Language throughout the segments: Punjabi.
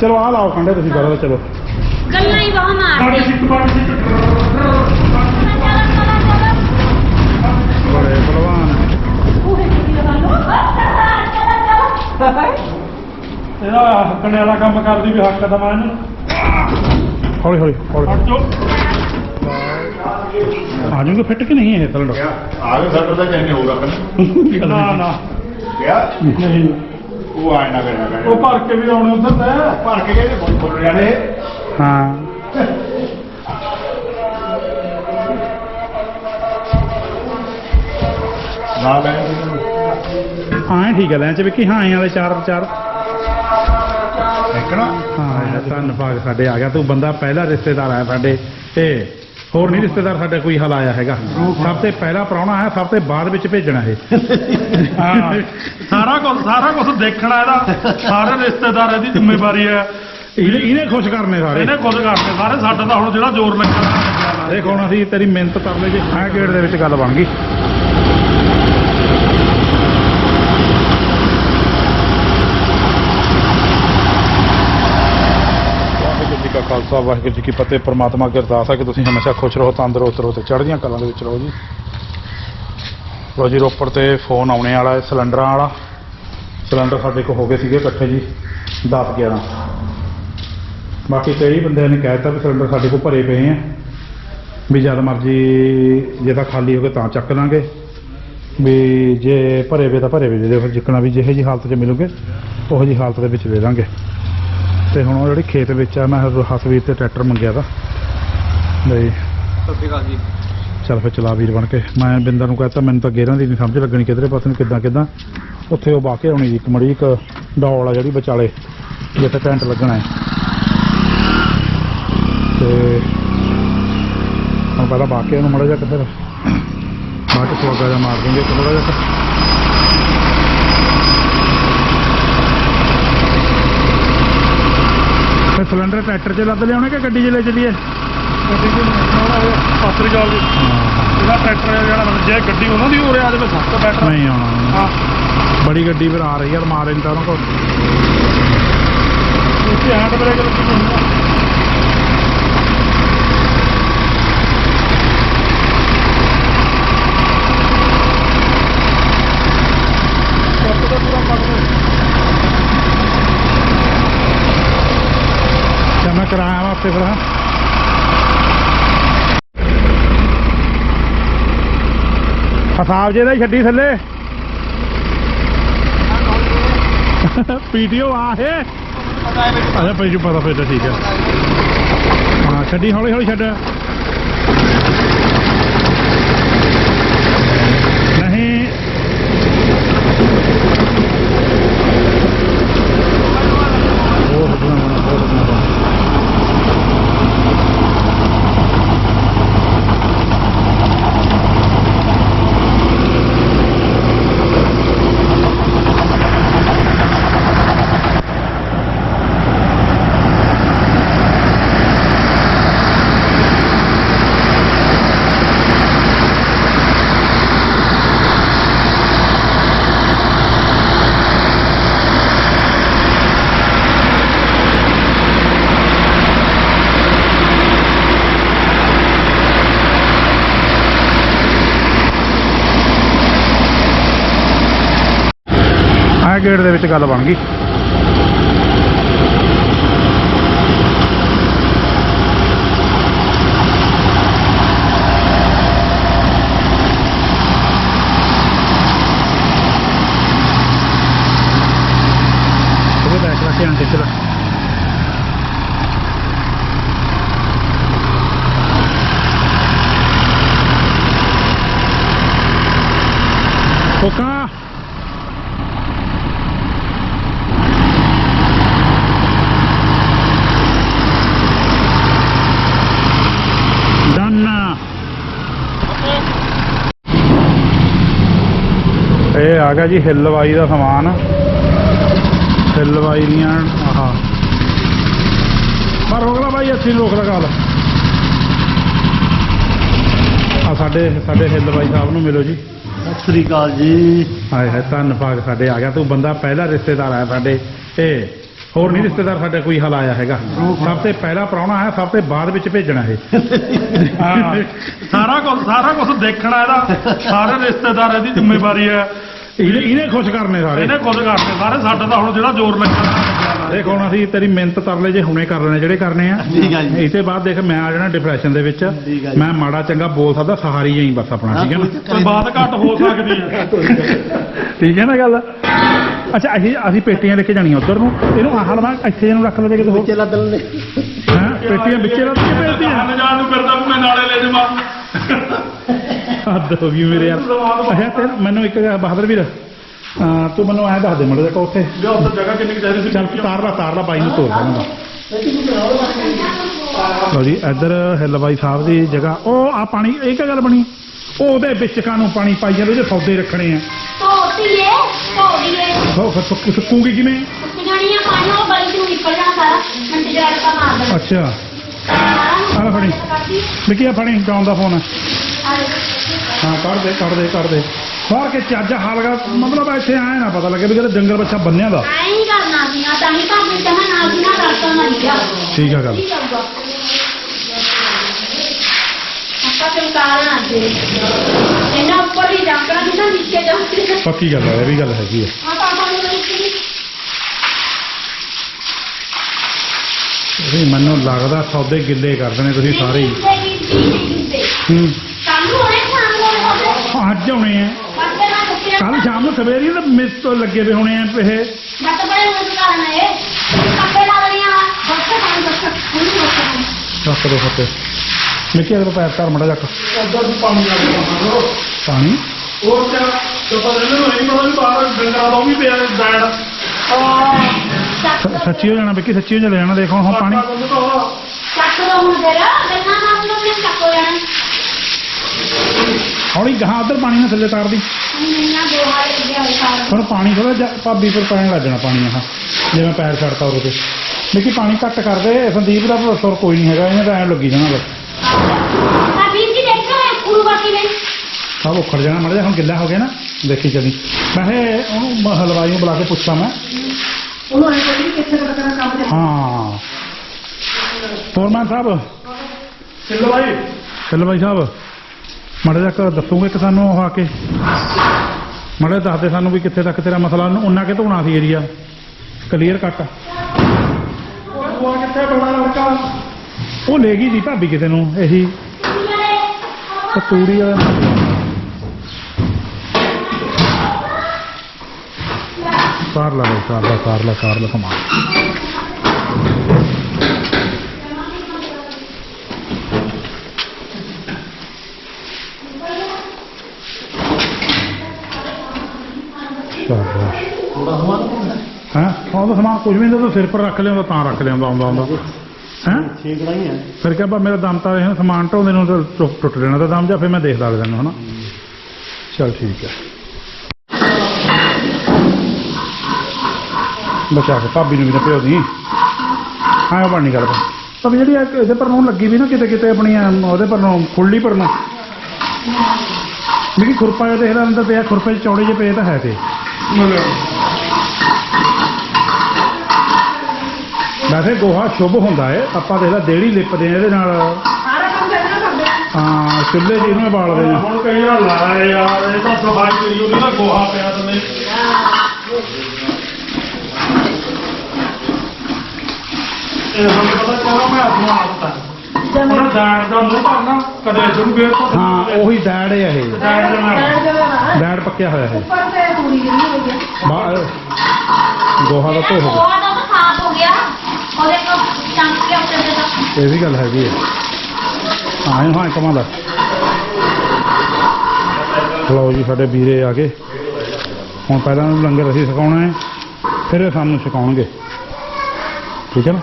ਚਲੋ ਆ ਲਾਓ ਕੰਡੇ ਤੁਸੀਂ ਕਰੋ ਚਲੋ। ਗੱਲਾਂ ਹੀ ਬਹੁਤ ਮਾਰਦੇ। ਬੜੇ ਭਲਵਾਨ ਇਹਦਾ ਹੱਕਣੇ ਵਾਲਾ ਕੰਮ ਕਰਦੀ ਵੀ ਹੱਕ ਦਵਾਂ ਇਹਨੂੰ। ਹੌਲੀ ਹੌਲੀ ਹੌਲੀ। ਹਟ ਜੋ ਆ ਜਾਊਗਾ ਫਿੱਟ ਕਿ ਨਹੀਂ ਇਹ ਸਿਲੰਡਰ? ਆਗੇ ਸੱਟ ਤਾਂ ਚਾਹੀਏ ਹੋਰ ਰੱਖਣ ਨਾ ਨਾ। ਕਿਆ ਨਹੀਂ। ਉਹ ਆਇਨਾ ਕਰਨਾ ਕਰਨਾ ਉਹ ਭਰ ਕੇ ਵੀ ਆਉਣੇ ਉਧਰ ਤੇ। ਭਰ ਕੇ ਗਏ ਬਹੁਤ ਬੋਲ ਰਹੇ ਨੇ ਹਾਂ। ਨਾ ਲੈ ਹਾਂ ਠੀਕ ਹੈ ਲੈ ਚ ਵਿੱਕੀ। ਹਾਂ ਐਂ ਵਾਲੇ ਚਾਰ ਚਾਰ। ਦੇਖਣਾ ਹਾਂ ਧੰਨ ਭਾਗ ਸਾਡੇ ਆ ਗਿਆ। ਤੂੰ ਬੰਦਾ ਪਹਿਲਾ ਰਿਸ਼ਤੇਦਾਰ ਆਇਆ ਸਾਡੇ। ਤੇ ਹੋਰ ਨਹੀਂ ਰਿਸ਼ਤੇਦਾਰ ਸਾਡੇ ਕੋਈ ਹਾਲ ਆਇਆ ਹੈਗਾ। ਸਭ ਤੋਂ ਪਹਿਲਾ ਪ੍ਰਾਹੁਣਾ ਆਇਆ ਸਭ ਤੋਂ ਬਾਅਦ ਵਿੱਚ ਭੇਜਣਾ ਇਹ। ਹਾਂ ਸਾਰਾ ਕੁਝ ਸਾਰਾ ਕੁਝ ਦੇਖਣਾ ਇਹਦਾ। ਸਾਰੇ ਰਿਸ਼ਤੇਦਾਰ ਇਹਦੀ ਜ਼ਿੰਮੇਵਾਰੀ ਹੈ। ਇਹਨੇ ਇਹਨੇ ਖੁਸ਼ ਕਰਨੇ ਸਾਰੇ। ਇਹਨੇ ਕੁਝ ਕਰਨੇ ਸਾਰੇ। ਸਾਡਾ ਤਾਂ ਹੁਣ ਜਿਹੜਾ ਜ਼ੋਰ ਵਾ। ਦੇਖ ਹੁਣ ਅਸੀਂ ਤੇਰੀ ਮਿਹਨਤ ਤਰਲੇ ਜੇ। ਐ ਗੇੜ ਦੇ ਵਿੱਚ ਗੱਲ ਬਣ ਗਈ ਵਾਹਿਗੁਰੂ ਜੀ ਕਾ ਖਾਲਸਾ, ਵਾਹਿਗੁਰੂ ਜੀ ਕੀ ਫਤਿਹ। ਪ੍ਰਮਾਤਮਾ ਅੱਗੇ ਅਰਦਾਸ ਹੈ ਕਿ ਤੁਸੀਂ ਹਮੇਸ਼ਾ ਖੁਸ਼ ਰਹੋ, ਤੰਦਰੁਸਤ ਰਹੋ ਤੇ ਚੜ੍ਹਦੀਆਂ ਕਲਾਂ ਦੇ ਵਿੱਚ ਰਹੋ ਜੀ। ਲੋ ਜੀ, ਰੋਪੜ ਤੇ ਫੋਨ ਆਉਣੇ ਵਾਲਾ ਹੈ, ਸਿਲੰਡਰਾਂ ਵਾਲਾ। ਸਿਲੰਡਰ ਸਾਡੇ ਕੋਲ ਹੋ ਗਏ ਸੀਗੇ ਇਕੱਠੇ ਜੀ 10 11 ਬਾਕੀ ਕਈ ਬੰਦਿਆਂ ਨੇ ਕਹਿਤਾ ਵੀ ਸਿਲੰਡਰ ਸਾਡੇ ਕੋਲ ਭਰੇ ਪਏ ਆ। ਵੀ ਜਦ ਮਰਜ਼ੀ ਜੇ ਤਾਂ ਖਾਲੀ ਹੋ ਗਏ ਤਾਂ ਚੱਕ ਲਾਂਗੇ। ਵੀ ਜੇ ਭਰੇ ਵੇ ਤਾਂ ਭਰੇ ਵੇ ਦੇ ਦਿਓ ਫਿਰ ਜਿੱਕਣਾ ਵੀ ਜਿਹੇ ਜੀ ਹਾਲਤ 'ਚ ਮਿਲੂਗੇ, ਉਹੋ ਜੀ ਹਾਲਤ ਦੇ ਵਿੱਚ ਦੇ ਦਾਂਗੇ। ਤੇ ਹੁਣ ਉਹ ਜਿਹੜੀ ਖੇਤ ਵਿੱਚ ਆ ਮੈਂ ਹਸਵੀਰ ਤੇ ਟਰੈਕਟਰ ਮੰਗਿਆ ਤਾ। ਲਈ ਸਤਿ ਅਕਾਲ ਜੀ। ਚੱਲ ਫਿਰ ਚਲਾ ਵੀਰ ਬਣ ਕੇ। ਮੈਂ ਬਿੰਦਰ ਨੂੰ ਕਹਤਾ ਮੈਨੂੰ ਤਾਂ ਗੇਰਾਂ ਦੀ ਨਹੀਂ ਸਮਝ ਲੱਗਣੀ ਕਿਧਰੇ ਪਾਸੇ ਨੂੰ ਕਿੱਦਾਂ ਕਿੱਦਾਂ। ਉੱਥੇ ਉਹ ਬਾਕੇ ਆਉਣੀ ਜੀ ਇੱਕ ਮੜੀ ਇੱਕ ਡੌਲ ਆ ਜਿਹੜੀ ਵਿਚਾਲੇ ਜਿੱਥੇ ਟੈਂਟ ਲੱਗਣਾ ਹੈ। ਤੇ ਹੁਣ ਪਹਿਲਾਂ ਬਾਕੇ ਨੂੰ ਮੜਾ ਜਾ ਕੇ ਫਿਰ ਬਾਅਦ ਚ ਸਵਾਗਾ ਜਾ ਮਾਰ ਦਿੰਦੇ ਥੋੜਾ ਜਿਹਾ ਕੁ। ਫਿਰ ਸਿਲੰਡਰ ਟਰੈਕਟਰ 'ਚ ਲੱਦ ਲਿਆਉਣੇ ਕਿ ਗੱਡੀ 'ਚ ਲੈ ਚੱਲੀਏ? ਗੱਡੀ ਦੀ ਨਾ ਹੋਇਆ ਪਾਤਰੀ ਜਾਲ ਦੀ ਇਹਦਾ ਟਰੈਕਟਰ ਹੈ ਜਿਹੜਾ ਮਤਲਬ ਜੇ ਗੱਡੀ ਉਹਨਾਂ ਦੀ ਹੋ ਰਿਹਾ ਵਿੱਚ ਸਭ ਤੋਂ ਬੈਟਰ ਨਹੀਂ ਆਉਣਾ। ਹਾਂ। ਬੜੀ ਗੱਡੀ ਫਿਰ ਆ ਰਹੀ ਆ ਮਾਰ ਇੰਟਾ ਉਹਨਾਂ ਕੋਲ ਇੱਥੇ ਹੈਂਡ ਬ੍ਰੇਕ ਲੱਗੀ ਹੋਈ ਹੈ ਕੱਟ ਦਾ ਪੂਰਾ ਕੱਟ ਦੇ ਤੇ ਮੈਂ ਕਰਾਇਆ ਵਾਸਤੇ ਫਿਰ। ਹਾਂ ਹਸਾਬ ਜੇ ਦਾ ਛੱਡੀ ਥੱਲੇ। ਪੀਟੀਓ ਆ ਹੈ। ਅੱਛਾ ਭਾਈ ਜੀ ਪਤਾ ਫਿਰ ਤਾਂ ਠੀਕ ਹੈ ਹਾਂ ਛੱਡੀ ਹੌਲੀ ਹੌਲੀ ਛੱਡ ਨਹੀਂ ਉਹ ਹੱਥਾਂ ਨਾਲ ਬਹੁਤ ਹੱਥਾਂ ਨਾਲ ਆਹ ਗੇਟ ਦੇ ਵਿੱਚ ਗੱਲ ਬਣ ਗਈ ਉਹਦੇ ਬੈਕ ਰੱਖ ਧਿਆਨ ਖਿੱਚ ਲੈ ਕੋਕਾ ਡਨ ਇਹ ਆ ਗਿਆ ਜੀ ਹਿੱਲਵਾਈ ਦਾ ਸਮਾਨ। ਹਿੱਲਵਾਈ ਦੀਆਂ ਆਹ। ਪਰ ਰੋਕ ਲਾ ਬਾਈ ਅੱਛੀ ਰੋਕ ਲਾ ਗੱਲ ਆ ਸਾਡੇ ਸਾਡੇ ਹਿੱਲਵਾਈ ਸਾਹਿਬ ਨੂੰ ਮਿਲੋ ਜੀ। ਸਤਿ ਸ਼੍ਰੀ ਅਕਾਲ ਜੀ। ਹਾਏ ਹਾਏ ਧੰਨ ਭਾਗ ਸਾਡੇ ਆ ਗਿਆ। ਤੂੰ ਬੰਦਾ ਪਹਿਲਾ ਰਿਸ਼ਤੇਦਾਰ ਆਇਆ ਸਾਡੇ। ਇਹ ਹੋਰ ਨਹੀਂ ਰਿਸ਼ਤੇਦਾਰ ਸਾਡਾ ਕੋਈ ਹਾਲ ਆਇਆ ਹੈਗਾ। ਸਭ ਤੋਂ ਪਹਿਲਾ ਪ੍ਰਾਹੁਣਾ ਹੈ ਸਭ ਤੋਂ ਬਾਅਦ ਵਿੱਚ ਭੇਜਣਾ ਇਹ। ਹਾਂ। ਸਾਰਾ ਕੁਝ ਸਾਰਾ ਕੁਝ ਦੇਖਣਾ ਇਹਦਾ। ਸਾਰੇ ਰਿਸ਼ਤੇਦਾਰਾਂ ਦੀ ਜ਼ਿੰਮੇਵਾਰੀ ਹੈ। ਇਹਨੇ ਇਹਨੇ ਖੁਸ਼ ਕਰਨੇ ਸਾਰੇ। ਇਹਨੇ ਕੁਝ ਕਰਨੇ ਸਾਰੇ ਸਾਡਾ ਤਾਂ ਹੁਣ ਜਿਹੜਾ ਜ਼ੋਰ ਲੱਗਿਆ ਦੇਖ ਹੁਣ ਅਸੀਂ ਤੇਰੀ ਮਿਹਨਤ ਤਰਲੇ ਜੇ ਹੁਣੇ ਕਰ ਲੈਣੇ ਜਿਹੜੇ ਕਰਨੇ ਆ। ਠੀਕ ਆ ਜੀ। ਤੇ ਬਾਅਦ ਦੇਖ ਮੈਂ ਆ ਜਾਣਾ ਡਿਪਰੈਸ਼ਨ ਦੇ ਵਿੱਚ। ਠੀਕ ਆ ਜੀ। ਮੈਂ ਮਾੜਾ ਚੰਗਾ ਬੋਲ ਸਕਦਾ ਸਹਾਰੀ ਜਾਈ ਬਸ ਆਪਣਾ ਠੀਕ ਹੈ ਨਾ? ਕੋਈ ਬਾਤ ਘੱਟ ਹੋ ਸਕਦੀ ਹੈ ਠੀਕ ਹੈ ਨਾ ਗੱਲ? ਅੱਛਾ ਅਸੀਂ ਅਸੀਂ ਪੇਟੀਆਂ ਲੈ ਕੇ ਜਾਣੀਆਂ ਉਧਰ ਨੂੰ। ਇਹਨੂੰ ਆਹ ਲਵਾ ਇੱਥੇ ਇਹਨੂੰ ਰੱਖ ਲਵੇ ਕਿਤੇ ਹੋਰ। ਬੱਚੇ ਲੱਦਲ ਨੇ ਹਾਂ ਪੇਟੀਆਂ ਵਿੱਚੇ ਰੱਖ ਕੇ ਭੇਜਦੀਆਂ ਹੱਲ ਜਾਣ ਨੂੰ ਫਿਰਦਾ ਮੈਂ ਨਾਲੇ ਲੈ ਜਾਵਾਂ। ਹੱਦ ਹੋ ਗਈ ਮੇਰੇ ਯਾਰ। ਅੱਛਾ ਤੇ ਮੈਨੂੰ ਇੱਕ ਬਹਾਦਰ ਵੀਰ ਅਹ ਤੂੰ ਮੈਨੂੰ ਐਂ ਦੱਸ ਦੇ ਮੜੇ ਤੱਕ ਉੱਥੇ। ਜੋ ਉੱਧਰ ਜਗ੍ਹਾ ਕਿੰਨੀ ਕੁ ਚਾਹੀਦੀ ਸੀ। ਚੱਲ ਤਾਰ ਲਾ ਤਾਰ ਲਾ ਬਾਈ ਨੂੰ ਤੋਰ ਦੇਣਾ ਲਓ ਜੀ ਇੱਧਰ ਹਿੱਲ ਬਾਈ ਸਾਹਿਬ ਦੀ ਜਗ੍ਹਾ। ਉਹ ਆ ਪਾਣੀ ਇਹ ਕੀ ਗੱਲ ਬਣੀ। ਉਹ ਉਹਦੇ ਵਿੱਚ ਕਾਨੂੰ ਪਾਣੀ ਪਾਈ ਜਾਂਦੇ ਉਹਦੇ ਸੌਦੇ ਰੱਖਣੇ ਆ। ਧੋਤੀਏ ਧੋਦੀਏ ਉਹ ਫਿਰ ਸੁੱਕ- ਸੁੱਕੂਗੀ ਕਿਵੇਂ? ਉੱਤੇ ਜਾਣੀਆਂ ਪਾਣੀ ਉਹ ਬੜੀ ਨੂੰ ਨਿਕਲ ਜਾਣਾ ਸਾਰਾ ਮੰਟੇ ਜੜ ਦਾ ਮਾਰ ਦੇਣਾ ਅੱਛਾ। ਆਹ ਫੜੀ। ਵਿੱਕੀ ਆ ਫੜੀ ਜਾਣ ਦਾ ਫੋਨ। ਆ ਹਾਂ ਕੱਢ ਦੇ ਕੱਢ ਦੇ ਕੱਢ ਦੇ। ਫਾਰ ਕੇ ਚੱਜ ਹਾਲਗਾ ਮਤਲਬ ਇੱਥੇ ਆਏ ਨਾ ਪਤਾ ਲੱਗੇ ਵੀ ਕਿਤੇ ਜੰਗਲ ਬੱਚਾ ਬੰਨਿਆ ਦਾ ਐਂ ਹੀ ਕਰਨਾ ਸੀ ਨਾ ਤਾਂ ਹੀ ਦੇ ਜਮਾ ਨਾਲ ਸੀ ਨਾ ਰਸਤਾ ਨਾ ਲਿਆ ਠੀਕ ਆ ਗੱਲ। ਆਪਾਂ ਤੇ ਉਤਾਰਨਾ ਅੱਜ। ਇਹਨਾਂ ਉੱਪਰ ਹੀ ਜਾਕਣਾ ਸੀ ਨਾ ਨੀਚੇ ਜਾਉਂਦੇ ਪੱਕੀ ਗੱਲ ਹੈ ਇਹ ਵੀ ਗੱਲ ਹੈਗੀ ਹੈ ਤਾਂ ਆਪਾਂ ਨੂੰ ਨਹੀਂ ਵੀ ਮੈਨੂੰ ਲੱਗਦਾ ਸੌਦੇ ਗਿੱਲੇ ਕਰ ਦੇਣੇ ਤੁਸੀਂ ਸਾਰੇ ਹੀ। ਹੂੰ। ਨੂੰ ਹੋਵੇ ਹਾਂ, ਅੱਜ ਆਉਣੇ ਆ ਨਾ ਕੱਲ ਸ਼ਾਮ ਨੂੰ ਸਵੇਰੇ ਤਾਂ ਮਿਸ ਤੋਂ ਲੱਗੇ ਵੇ ਹੋਣੇ ਆ ਇਹ। ਲਾ ਚੱਕ ਦੋ ਫੱਤੇ ਮਿੱਕੀ ਅਗਰ ਪੈਰ ਧਰ ਮੜਾ ਚੱਕ। ਉੱਧਰ ਵੀ ਪਾਣੀ ਲੱਗ ਜਾਂਦਾ ਪਾਣੀ? ਹੋਰ ਕਿਆ? ਤੇ ਪਰ ਇਹਨਾਂ ਨੂੰ ਨਹੀਂ ਪਤਾ ਵੀ ਬਾਹਰ ਡੰਗਰਾਂ ਦਾ ਉਹ ਵੀ ਪਿਆ ਡੈਡ ਸ- ਸੱਚੀ ਹੋ ਜਾਣਾ ਵਿੱਕੀ ਸੱਚੀ ਹੋ ਜਾਣਾ ਦੇਖੋ ਹੁਣ ਪਾਣੀ। ਚੱਕ ਦੋ ਹੁਣ। ਫਿਰ। ਗੱਲਾਂ ਨਾਲ ਨੂੰ ਨਹੀਂ ਚੱਕੋ ਜਾਣਾ ਹੌਲੀ ਗਾਂ ਉਧਰ ਪਾਣੀ ਨਾਲ ਥੱਲੇ ਤਾਰਦੀ। ਮਹੀਨਾ ਦੋ ਹੁਣ ਪਾਣੀ ਥੋੜਾ ਭਾਬੀ ਪਰ ਪੈਣ ਲੱਗ ਜਾਣਾ ਪਾਣੀ ਆਹ ਜਿਵੇਂ ਪੈਰ ਛੱਡਤਾ ਉਹਦੇ ਤੇ। ਮਿੱਕੀ ਪਾਣੀ ਘੱਟ ਕਰ ਦੇ ਸੰਦੀਪ ਦਾ ਸੁਰ ਕੋਈ ਨਹੀਂ ਹੈਗਾ ਇਹਨੇ ਤਾਂ ਐਂ ਲੱਗੀ ਜਾਣਾ ਬਸ। ਜੀ ਦੇਖੋ ਇਹ ਸਭ ਉਖੜ ਜਾਣਾ ਮੜਾ ਹੁਣ ਗਿੱਲਾ ਹੋ ਗਿਆ ਨਾ। ਦੇਖੀ ਚੱਲੀ। ਮੈਂ ਕਿਹਾ ਉਹਨੂੰ ਹਲਵਾਈ ਨੂੰ ਬੁਲਾ ਕੇ ਪੁੱਛਾਂ ਮੈਂ। ਉਹਨੂੰ ਐਂ ਕੋਈ ਕਿੱਥੇ ਤੇਰਾ ਕੰਮ ਤੇ ਹਾਂ। ਫੋਰਮੈਨ ਸਾਹਿਬ। ਚਲੋ ਭਾਈ ਹਲਵਾਈ ਸਾਹਿਬ। ਮੜਾ ਜਾ ਦੱਸੋਗੇ ਕਿ ਸਾਨੂੰ ਉਹ ਆ ਕੇ? ਮੜਾ ਦੱਸਦੇ ਸਾਨੂੰ ਵੀ ਕਿੱਥੇ ਤੱਕ ਤੇਰਾ ਮਸਲਾ? ਉਹਨਾਂ ਕਿ ਧੋਣਾ ਸੀ ਏਰੀਆ ਕਲੀਅਰ ਕੱਟ ਉਹ ਕਿੱਥੇ ਬੜਾ ਲੜਕਾ ਉਹ ਲੈ ਗਈ ਦੀ ਭਾਬੀ ਕਿਤੇ ਨੂੰ ਇਹੀ। ਤੂੜੀ ਵਾਲਾ। ਕਾਰ ਲਾ ਲਓ, ਕਾਰ ਲਾ ਕਾਰ ਲਾ ਕਾਰ ਲਾ ਸਮਾਨ ਸ਼ਾਬਾਸ਼ ਥੋੜਾ ਸਮਾਂ ਹਾਂ ਉਹਦਾ ਸਮਾਨ ਕੁਝ ਵੀ ਨਹੀਂ ਤਾਂ ਸਿਰ ਪਰ ਰੱਖ ਲਿਆਉਂਦਾ ਤਾਂ ਰੱਖ ਲਿਆਉਂਦਾ ਆਉਂਦਾ ਆਉਂਦਾ ਹੈਂ? ਛੇ ਕੜਾਈਆਂ ਫਿਰ ਕਿਹਾ ਮੇਰਾ ਦਮ ਤਾਂ ਇਹ ਸਮਾਨ ਢੋਂਦੇ ਨੂੰ ਤਾਂ ਟੁੱਟ- ਜਾਣਾ ਤਾਂ ਦਮ ਜਾਂ ਫਿਰ ਮੈਂ ਦੇਖਦਾ ਲੈ ਤੈਨੂੰ ਹਨਾ? ਚਲ ਠੀਕ ਹੈ। ਬਚਾ ਕੇ ਭਾਬੀ ਨੂੰ ਵੀ ਨਾ ਭਿਓ ਦੀ ਹਾਂ ਬਣਨੀ ਗੱਲ ਪਰ ਜਿਹੜੀ ਇਹ- ਇਹਦੇ ਪਰ ਨੂੰ ਲੱਗੀ ਵੀ ਨਾ ਕਿਤੇ ਕਿਤੇ ਆਪਣੀ ਉਹਦੇ ਪਰ ਨੂੰ ਖੁੱਲੀ ਪਰ ਨੂੰ। ਮੇਰੀ ਖੁਰਪਾ ਦੇਖਦਾ ਅੰਦਰ ਪਿਆ ਖੁਰਪੇ 'ਚ ਚੌੜੇ ਜਿਹੇ ਪਏ ਤਾਂ। ਹੈ। ਤੇ ਵੈਸੇ ਗੋਹਾ ਸ਼ੁਭ ਹੁੰਦਾ ਹੈ। ਆਪਾਂ ਦੇਖਦਾ ਦੇੜੀ ਲਿਪਦੇ ਆ ਇਹਦੇ ਨਾਲ। ਸਾਰਾ ਕੰਮ ਕਰਨਾ ਕਰਦੇ ਹਾਂ ਚੁੱਲ੍ਹੇ 'ਚ ਇਹਨੂੰ ਬਾਲਦੇ ਆ ਹੁਣ ਕਈ ਵਾਰ ਲਾਇਆ ਯਾਰ ਇਹ ਤਾਂ ਸਫ਼ਾਈ ਕਰੀ ਉਹਨੇ ਤਾਂ ਗੋਹਾ ਪਿਆ ਤਨੇ ਇਹ ਹੁਣ ਪਤਾ ਕਿਉਂ ਮੈਂ ਆਪਣਾ ਆਦਤ ਹੈ ਉਹਨਾਂ ਦਾੜ ਦਾ ਮੂੰਹ ਭਰਨਾ ਕਦੇ ਇੱਧਰ ਨੂੰ ਗੇਰ ਤੋਂ ਹਾਂ ਉਹੀ ਡੈਡ ਹੈ ਇਹ। ਦਾੜ ਦੇ ਨਾਲ ਡੈਡ ਪੱਕਿਆ ਹੋਇਆ ਹੈ। ਉੱਪਰ ਤੇ ਪੂਰੀ ਜਿਹੜੀ ਹੋਈ ਹੈ ਬਾ- ਗੋਹਾ ਦਾ ਧੋ ਹੋ ਗਿਆ। ਉਹ ਕੋ ਉੱਤੇ ਦੇ ਇਹ ਵੀ ਗੱਲ ਹੈਗੀ ਹੈ ਹਾਂ ਹਾਂ ਕਮਾਂ ਦਾ ਲਓ ਜੀ ਸਾਡੇ ਵੀਰੇ ਆ ਗਏ। ਹੁਣ ਪਹਿਲਾਂ ਇਹਨੂੰ ਲੰਗਰ ਅਸੀਂ ਛਕਾਉਣਾ ਹੈ ਫਿਰ ਇਹ ਸਾਨੂੰ ਛਕਾਉਣਗੇ। ਠੀਕ ਹੈ ਨਾ?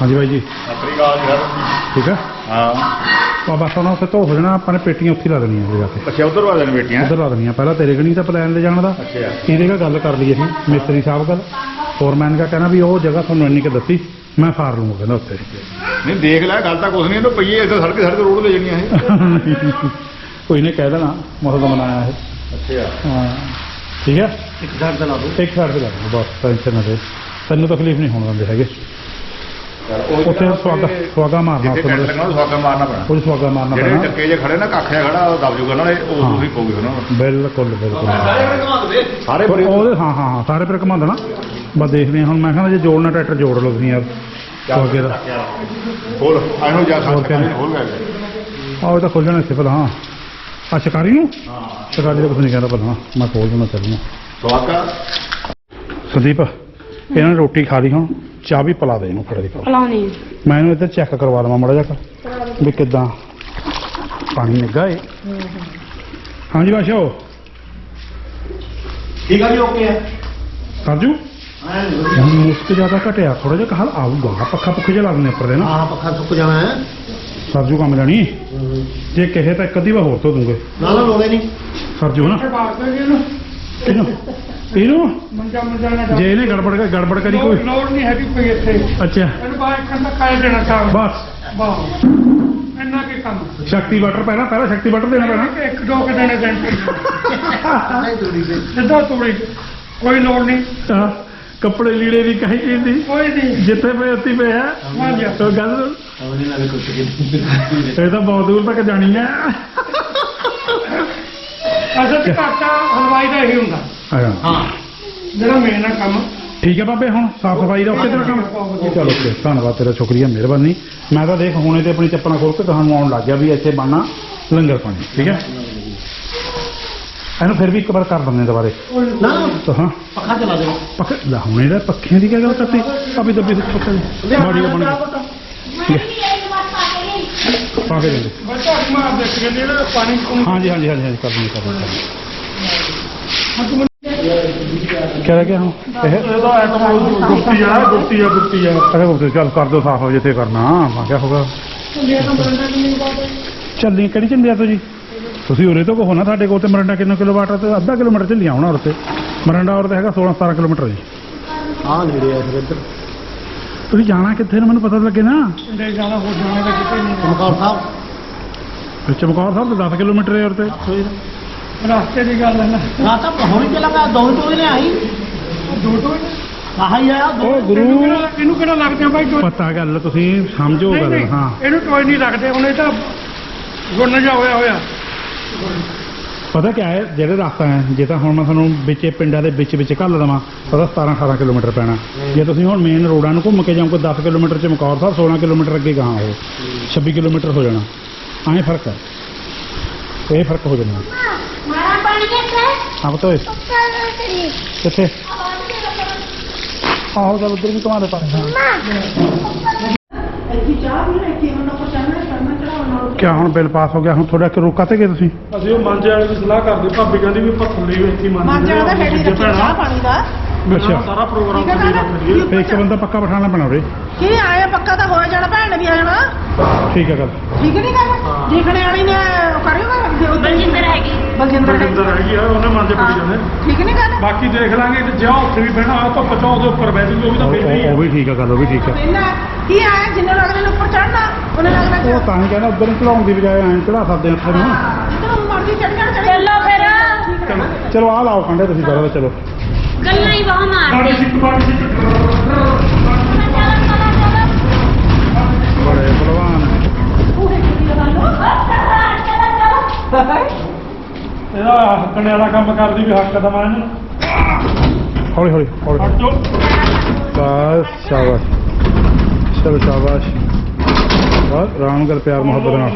ਹਾਂਜੀ ਬਾਈ ਜੀ। ਸਤਿ ਅਕਾਲ ਯਾਰ ਠੀਕ ਹੈ? ਹਾਂ। ਆ ਬਸ ਉਹਨਾਂ ਉੱਥੇ ਧੋ ਹੋ ਜਾਣਾ ਆਪਾਂ ਨੇ ਪੇਟੀਆਂ ਉੱਥੇ ਹੀ ਲਾ ਦੇਣੀਆਂ ਜਾ ਕੇ ਅੱਛਾ ਉਧਰ ਵਾਲੇ ਨੇ ਬੇਟੀਆਂ ਉਧਰ ਲਾ ਦੇਣੀਆਂ ਪਹਿਲਾਂ ਤੇਰੇ ਗਣੀ ਤਾਂ ਪਲਾਨ ਲੈ ਜਾਣ ਦਾ। ਅੱਛਾ। ਇਹਦੇ ਨਾਲ ਗੱਲ ਕਰ ਲਈ ਅਸੀਂ ਮਿਸਤਰੀ ਸਾਹਿਬ ਗੱਲ ਫੋਰਮੈਨ ਦਾ ਕਹਿਣਾ ਵੀ ਉਹ ਜਗ੍ਹਾ ਤੁਹਾਨੂੰ ਇੰਨੀ ਕਿ ਦੱਸੀ ਮੈਂ ਸਾਰ ਲੂੰਗਾ ਕਹਿੰਦਾ ਉੱਥੇ। ਨਹੀਂ ਦੇਖ ਲੈ ਗੱਲ ਤਾਂ ਕੁਛ ਨਹੀਂ ਇਹਨੂੰ ਪਈਏ ਇੱਥੇ ਸੜਕ ਸੜਕ ਰੋਡ ਲੈ ਜਾਣੀਆਂ ਇਹ। ਕੋਈ ਨੇ ਕਹਿ ਦੇਣਾ ਮਸਲ ਦਾ ਬਣਾਇਆ ਇਹ। ਅੱਛਾ। ਹਾਂ ਠੀਕ ਹੈ? ਇੱਕ ਸਾਈਡ ਤੇ ਲਾ ਦੋ ਇੱਕ ਸਾਈਡ ਤੇ ਲਾ ਬਸ ਟੈਨਸ਼ਨ ਨਾ ਦੇ ਤੈਨੂੰ ਤਕਲੀਫ ਨਹੀਂ ਹੋਣ ਦਿੰਦੇ ਹੈਗੇ। ਉੱਥੇ ਸਵਾਗਾ ਸਵਾਗਾ ਮਾਰਨਾ ਉੱਥੇ ਲੱਗਣਾ ਸਵਾਗਾ ਮਾਰਨਾ ਪੈਣਾ। ਕੋਈ ਸਵਾਗਾ ਮਾਰਨਾ ਜਿਹੜੇ ਪੈਣਾ। ਚੱਕੇ ਜੇ ਖੜੇ ਨਾ ਕੱਖ ਜਿਹਾ ਖੜਾ ਉਹ ਦਬ ਜੂਗਾ ਨਾਲੇ ਉਹ ਹਾਂ। ਦੂਰੀ ਪਊਗੀ ਉਹਨਾਂ ਨੂੰ। ਬਿਲਕੁਲ ਬਿਲਕੁਲ। ਸਾਰੇ ਬਰੇ ਉਹਦੇ ਹਾਂ ਹਾਂ ਹਾਂ ਸਾਰੇ ਪਰ ਘੁਮਾ ਦੇਣਾ। ਬਸ ਦੇਖਦੇ ਹਾਂ ਹੁਣ ਮੈਂ ਕਹਿੰਦਾ ਜੇ ਜੋੜਨਾ ਟਰੈਕਟਰ ਜੋੜ ਲਓ ਤੁਸੀਂ ਯਾਰ। ਸਵਾਗੇ ਦਾ। ਖੋਲ ਆਇਓ ਜਾ ਹੋਰ ਸਕਦੇ? ਖੋਲ ਗਏ ਆਹ ਇਹ ਤਾਂ ਖੁੱਲ ਜਾਣਾ ਇੱਥੇ ਭਲਾ ਹਾਂ। ਆ ਸ਼ਿਕਾਰੀ ਨੂੰ? ਹਾਂ। ਸ਼ਿਕਾਰੀ ਦਾ ਕੁਝ ਨਹੀਂ ਕਹਿੰਦਾ ਭਲਾ ਮੈਂ ਖੋਲ ਦੇਣਾ ਚੱਲਣਾ ਸਵਾਗਾ ਸੰਦੀਪ। ਇਹਨਾਂ ਨੇ ਰੋਟੀ ਖਾ ਲਈ ਹੁਣ ਚਾਹ ਵੀ ਪਿਲਾ ਦੇ ਇਹਨੂੰ ਫੜੇ ਦੀ। ਫਲਾਉਣੀ ਮੈਂ ਇਹਨੂੰ ਇੱਧਰ ਚੈੱਕ ਕਰਵਾ ਲਵਾਂ ਮੜਾ ਜਾ ਵੀ ਕਿਦਾਂ ਪਾਣੀ ਨਿੱਗਾ ਏ। ਹਾਂਜੀ ਬਾਸ਼ੋ। ਠੀਕ ਆ ਜੀ ਓਕੇ ਹੈ ਸਰਜੂ ਮੁਸਕ ਜ਼ਿਆਦਾ ਘਟਿਆ ਥੋੜਾ ਜਿਹਾ ਹਾਲ ਆਊਗਾ ਪੱਖਾ ਪੁੱਖੇ ਜਿਹਾ ਲਾ ਦਿੰਦੇ ਉੱਪਰ ਦੇ ਨਾ। ਹਾਂ ਪੱਖਾ ਸੁੱਕ ਜਾਣਾ ਹੈ। ਸਰਜੂ ਕੰਮ ਲੈਣੀ ਜੇ ਕਹੇ ਤਾਂ ਇੱਕ ਅੱਧੀ ਵਾਰ ਹੋਰ ਤੋਂ ਦੂੰਗੇ। ਨਾ ਨਾ ਲੋੜੇ ਨਹੀਂ। ਸਰਜੂ ਨਾ। ਇਹਨੂੰ। ਇਹਨੂੰ ਮੰਜਾ ਮੰਜਾ ਨਾ ਜੇ ਇਹਨੇ ਗੜਬੜ ਗੜਬੜ ਕਰੀ ਕੋਈ? ਲੋੜ ਨਹੀਂ ਹੈਗੀ ਕੋਈ ਇੱਥੇ। ਅੱਛਾ। ਇਹਨੂੰ ਬਾਹਰ ਇੱਕ ਘੰਟਾ ਖਾਇਆ ਦੇਣਾ ਚਾਹ ਬਸ। ਵਾਹ ਇੰਨਾ ਕੀ ਕੰਮ? ਸ਼ਕਤੀ ਵਾਟਰ ਪਹਿਲਾਂ ਪਹਿਲਾਂ ਸ਼ਕਤੀ ਵਾਟਰ ਦੇਣਾ ਪੈਣਾ। ਇੱਕ ਦੋ ਕੇ ਦੇਣੇ ਪੈਣੇ ਗਈ ਸਿੱਧਾ ਤੂੜੀ। ਕੋਈ ਲੋੜ ਨਹੀਂ। ਹਾਂ, ਕੱਪੜੇ ਲੀੜੇ ਦੀ ਕਹੀ ਚੀਜ਼ ਦੀ। ਕੋਈ ਨਹੀਂ। ਜਿੱਥੇ ਪਏ ਉੱਥੇ ਪਏ ਹੈ। ਹਾਂਜੀ। ਉਹ ਗੱਲ ਇਹ ਤਾਂ ਬਹੁਤ ਦੂਰ ਤੱਕ ਜਾਣੀ ਹੈ। ਅਸਲ ਤੇ ਘਾਟਾ ਹਲਵਾਈ ਦਾ ਹੀ ਹੁੰਦਾ। ਹਾਂ। ਜਿਹੜਾ ਮੇਨ ਆ ਕੰਮ। ਠੀਕ ਹੈ ਬਾਬੇ ਹੁਣ ਸਾਫ਼ ਸਫ਼ਾਈ ਦਾ ਓਕੇ ਤੇਰਾ ਕੰਮ। ਚਲੋ ਓਕੇ ਧੰਨਵਾਦ ਤੇਰਾ ਸ਼ੁਕਰੀਆ ਮਿਹਰਬਾਨੀ। ਮੈਂ ਤਾਂ ਦੇਖ ਹੁਣੇ ਤੇ ਆਪਣੀ ਚੱਪਲਾਂ ਖੋਲ ਕੇ ਤੁਹਾਨੂੰ ਆਉਣ ਲੱਗ ਗਿਆ ਵੀ ਇੱਥੇ ਬਣਨਾ ਲੰਗਰ ਪਾਣੀ ਠੀਕ ਹੈ? ਇਹਨੂੰ ਫਿਰ ਵੀ ਇੱਕ ਵਾਰ ਕਰ ਦਿੰਦੇ ਦੁਬਾਰੇ। ਨਾ। ਤਾਂ ਹਾਂ। ਪੱਖਾ ਚਲਾ ਦੇ। ਪੱਖੇ ਲੈ ਹੁਣੇ ਦਾ ਪੱਖਿਆਂ ਦੀ ਕੀ ਗੱਲ ਕਰਤੀ? ਆਪੀ ਦੱਬੀ ਪੱਖੇ ਦਾ ਬਣ ਗਿਆ ਪਾ ਕੇ ਦਿੰਦੇ ਬਸ ਤੁਹਾਡੀ ਮਾਰ ਦੇਖ ਕੇ ਜਿਹੜਾ ਪਾਣੀ ਕੋਲ ਹਾਂਜੀ ਹਾਂਜੀ ਹਾਂਜੀ ਹਾਂਜੀ ਕਰ ਦਿੰਦੇ ਕਰ ਦਿੰਦੇ ਕਿਆ ਰਹਿ ਗਿਆ ਹੁਣ ਇਹ ਇਹਦਾ ਆਈਟਮ ਗੁਪਤੀ ਆ ਗੁਪਤੀ ਆ ਗੁਪਤੀ ਆ। ਅਰੇ ਉਹ ਚੱਲ ਕਰ ਦੋ ਸਾਫ਼ ਜਿੱਥੇ ਕਰਨਾ ਮੈਂ ਕਿਹਾ ਹੋਗਾ ਚੱਲੀ ਕਿਹੜੀ ਚੱਲਿਆ ਤੂੰ ਜੀ ਤੁਸੀਂ ਉਰੇ ਤੋਂ ਕੋ ਨਾ ਸਾਡੇ ਕੋਲ ਤੇ ਮਰੰਡਾ ਕਿੰਨਾ ਕਿਲੋਮੀਟਰ ਤੇ ਅੱਧਾ ਕਿਲੋਮੀਟਰ ਚੱਲਿਆ ਹੋਣਾ ਉਰੇ ਤੇ। ਮਰੰਡਾ ਉਰੇ ਤੇ ਹੈਗਾ 16 17 ਕਿਲੋਮੀਟਰ ਜੀ। ਹਾਂ ਨੇੜੇ ਆ ਫਿਰ ਇੱਧਰ। ਤੁਸੀਂ ਜਾਣਾ ਕਿੱਥੇ ਨੂੰ ਮੈਨੂੰ ਪਤਾ ਤਾਂ ਲੱਗੇ ਨਾ? ਦੇ ਜਾਣਾ ਹੋ ਜਾਣੇ ਦਾ ਕਿਤੇ ਨਹੀਂ। ਚਮਕੌਰ ਸਾਹਿਬ। ਚਮਕੌਰ ਸਾਹਿਬ ਤੇ 10 ਕਿਲੋਮੀਟਰ ਹੈ ਉਰੇ ਤੇ। ਰਸਤੇ ਦੀ ਗੱਲ ਹੈ ਨਾ। ਨਾ ਤਾਂ ਹੁਣੀ ਚਲਾ ਗਿਆ ਦੋ ਟੋਏ ਨੇ ਆਈ? ਦੋ ਟੋ ਆਹ ਆ ਦੋ ਉਹ ਗੁਰੂ। ਇਹਨੂੰ ਕਿਹੜਾ ਲੱਗਦੇ ਆ ਬਾਈ ਟੋਏ? ਪਤਾ ਗੱਲ ਤੁਸੀਂ ਸਮਝੋ ਨਹੀਂ, ਗੱਲ ਨਹੀਂ, ਹਾਂ। ਇਹਨੂੰ ਟੋਏ ਨਹੀਂ ਲੱਗਦੇ ਹੁਣ ਇਹ ਤਾਂ ਗੁੰਨ ਜਾ ਹੋਇਆ ਹੋਇਆ। ਪਤਾ ਕੀ ਹੈ? ਜਿਹੜੇ ਰਸਤਾ ਹੈ ਜੇ ਤਾਂ ਹੁਣ ਮੈਂ ਤੁਹਾਨੂੰ ਵਿੱਚੇ ਪਿੰਡਾਂ ਦੇ ਵਿੱਚ ਵਿੱਚ ਘੱਲ ਦੇਵਾਂ ਉਹਦਾ 17 18 ਕਿਲੋਮੀਟਰ ਪੈਣਾ। ਜੇ ਤੁਸੀਂ ਹੁਣ ਮੇਨ ਰੋਡਾਂ ਨੂੰ ਘੁੰਮ ਕੇ ਜਾਓਗੇ 10 ਕਿਲੋਮੀਟਰ ਚਮਕੌਰ ਸਾਹਿਬ 16 ਕਿਲੋਮੀਟਰ ਅੱਗੇ ਗਾਂ ਉਹ 26 ਕਿਲੋਮੀਟਰ ਹੋ ਜਾਣਾ। ਐਂ ਫ਼ਰਕ ਹੈ। ਇਹ ਫ਼ਰਕ ਹੋ ਜਾਣਾ। ਮਾਰਾ ਪਾਣੀ ਕਿੱਥੇ? ਆਪ ਤੋਂ ਕਿੱਥੇ? ਆਹੋ ਚੱਲ ਉਧਰ ਵੀ ਘੁਮਾ ਦੇ ਪਾਣੀ ਹਾਂ। ਇੱਥੇ ਚਾਹ ਵੀ ਇੱਥੇ ਹੁਣ ਆਪਾਂ ਚਾਹਨਾ ਕਰਨਾ। ਕਿਆ ਹੁਣ ਬਿੱਲ ਪਾਸ ਹੋ ਗਿਆ ਹੁਣ ਥੋੜਾ ਕਿ ਰੋਕਾ ਤੇ ਗਏ ਤੁਸੀਂ? ਅਸੀਂ ਉਹ ਮਾਂਜੇ ਵਾਲੇ ਦੀ ਸਲਾਹ ਕਰਦੇ ਭਾਬੀ ਕਹਿੰਦੀ ਵੀ ਆਪਾਂ ਥੱਲੇ ਹੀ ਇੱਥੇ ਮਾਂਜੇ ਮਾਂਜਾ ਦਾ ਫੇੜੀ ਰੱਖੀ ਚਾਹ ਪਾਣੀ ਦਾ। ਅੱਛਾ। ਸਾਰਾ ਪ੍ਰੋਗਰਾਮ ਠੀਕ ਹੈ ਥੱਲੇ ਨਾ? ਰੱਖ ਲਈਏ ਫੇ ਇੱਕ ਬੰਦਾ ਪੱਕਾ ਬਿਠਾਉਣਾ ਪੈਣਾ ਉਰੇ ਕੀ ਆਇਆ ਪੱਕਾ ਤਾਂ ਹੋਇਆ ਜਾਣਾ ਭੈਣ ਨੇ ਵੀ ਆ ਜਾਣਾ ਠੀਕ ਹੈ ਗੱਲ। ਠੀਕ ਨਹੀਂ ਗੱਲ? ਦੇਖਣੇ ਵਾਲੀ ਨੇ ਉਹ ਕਰਿਓ ਨਾ ਬਲਜਿੰਦਰ ਹੈਗੀ। ਬਲਜਿੰਦਰ ਹੈਗੀ। ਜਿੰਦਰ ਹੈਗੀ ਆ ਉਹਨੇ ਮਾਂਜੇ ਪੜੀ ਜਾਣੇ ਠੀਕ ਨਹੀਂ ਗੱਲ? ਬਾਕੀ ਦੇਖ ਲਾਂਗੇ ਕਿ ਜਾਂ ਉੱਥੇ ਵੀ ਬਹਿਣਾ ਆ ਤਾਂ ਪਚਾ ਉਹਦੇ ਉੱਪਰ ਬਹਿ ਜੂਗੇ ਉਹ ਵੀ ਤਾਂ ਉਹ- ਬਹਿਣਾ ਹੀ ਉਹ ਆ ਉਹ ਵੀ ਠੀਕ ਹੈ ਗੱਲ ਉਹ ਵੀ ਠੀਕ ਹੈ। ਪਹਿਲਾਂ ਕੀ ਆਇਆ ਜਿੰਨੇ ਲੱਗਦੇ ਨੇ ਉੱਪਰ ਚੜਨਾ ਉਹਨੇ ਲੱਗਣਾ ਉਹ ਤਾਂ ਹੀ ਕਹਿੰਦਾ ਉਧਰ ਨੂੰ ਚੜਾਉਣ ਦੀ ਬਜਾਏ ਐਂ ਚੜਾ ਸਕਦੇ ਉੱਥੇ ਨੂੰ ਜਿੱਦੋਂ ਮਰਜ਼ੀ ਚੜ ਜਾਣ ਚੜੇ ਚੱਲੋ ਫਿਰ। ਚਲੋ ਆ ਲਾਓ ਕੰਡੇ ਤੁਸੀਂ ਕਰੋ ਚਲੋ। ਗੱਲਾਂ ਹੀ ਬਹੁਤ ਮਾਰ ਨਾਲੇ ਸਿੱਖ ਬਾਣੀ ਸਿੱਖ ਬੜੇ ਭਲਵਾਨ ਇਹਦਾ ਹੱਕਣੇ ਵਾਲਾ ਕੰਮ ਕਰਦੀ ਵੀ ਹੱਕ ਦਵਾਂ ਇਹਨੂੰ ਹੌਲੀ ਹੌਲੀ ਹੌਲੀ। ਹਟੋ ਬਸ ਸ਼ਾਬਾਸ਼। ਚਲੋ ਸ਼ਾਬਾਸ਼। ਬਸ ਆਰਾਮ ਕਰ ਪਿਆਰ ਮੁਹੱਬਤ ਨਾਲ।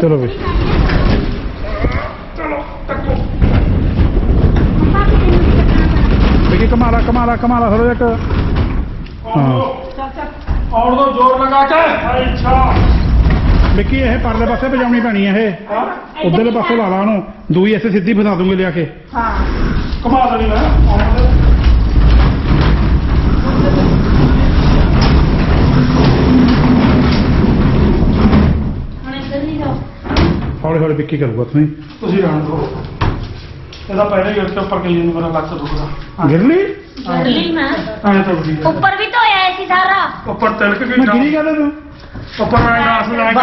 ਚਲੋ ਵੀ ਚਲੋ ਤੱਕੋ ਕਮਾਲਾ ਕਮਾਲਾ ਥੋੜਾ ਜਿਹਾ ਹਾਂ। ਔਰ ਦੋ ਜ਼ੋਰ ਲਗਾ ਕੇ। ਅੱਛਾ। ਵਿੱਕੀ ਇਹ ਪਰਲੇ ਪਾਸੇ ਭਜਾਉਣੀ ਪੈਣੀ ਹੈ ਇਹ। ਉਧਰਲੇ ਪਾਸੇ ਲਾ ਲਾ ਉਹਨੂੰ। ਦੂਈ ਐਸੇ ਸਿੱਧੀ ਫਸਾ ਦੂੰਗੇ ਲਿਆ ਕੇ। ਹਾਂ। ਕਮਾ ਦੇਣੀ ਮੈਂ। ਆਉਣ ਦੇ। ਹੁਣ ਇੱਧਰ ਨਹੀਂ ਜਾਓ। ਹੌਲੀ ਹੌਲੀ ਵਿੱਕੀ ਕਰੂਗਾ ਤੁਸੀਂ। ਤੁਸੀਂ ਰਹਿਣ ਦਿਓ। ਇਹਦਾ ਪਹਿਲੇ ਗਿਰ ਕੇ ਉੱਪਰ ਗਈ ਨੂੰ ਮੇਰਾ ਲੱਕ ਦੁਖਦਾ। ਗਿਰ ਲਈ ਚੱਲੀ ਮੈਂ? ਐਂ ਤਾਂ ਉੱਪਰ ਵੀ ਧੋਇਆ ਸੀ ਸਾਰਾ। ਉੱਪਰ ਤਿਲਕ ਮੈਂ ਗਈ ਗਿਰੀ ਗੱਲ ਤੂੰ ਉੱਪਰ ਮੈਂ ਡਾਸ ਲੱਗੀ